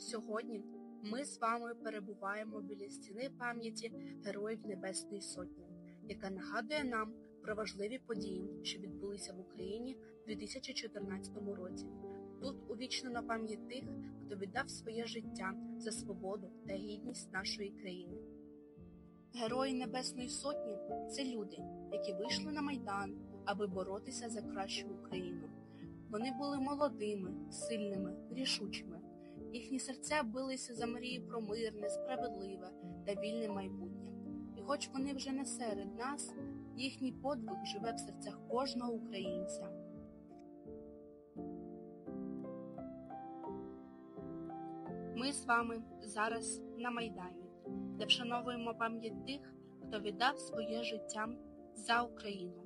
Сьогодні ми з вами перебуваємо біля стіни пам'яті Героїв Небесної Сотні, яка нагадує нам про важливі події, що відбулися в Україні у 2014 році. Тут увічнено пам'ять тих, хто віддав своє життя за свободу та гідність нашої країни. Герої Небесної Сотні це люди, які вийшли на Майдан, аби боротися за кращу Україну. Вони були молодими, сильними, рішучими. Їхні серця билися за мрії про мирне, справедливе та вільне майбутнє. І хоч вони вже не серед нас, їхній подвиг живе в серцях кожного українця. Ми з вами зараз на Майдані, де вшановуємо пам'ять тих, хто віддав своє життя за Україну.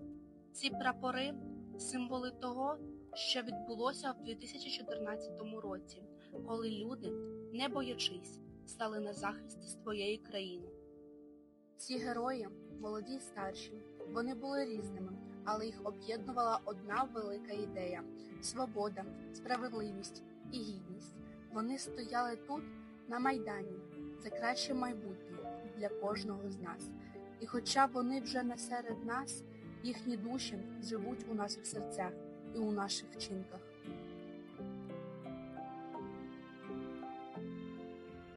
Ці прапори символи того, що відбулося в 2014 році, коли люди, не боячись, стали на захист своєї країни. Ці герої, молоді й старші, вони були різними, але їх об'єднувала одна велика ідея свобода, справедливість і гідність. Вони стояли тут, на Майдані, за краще майбутнє для кожного з нас. І хоча вони вже не серед нас, їхні душі живуть у наших серцях і у наших вчинках.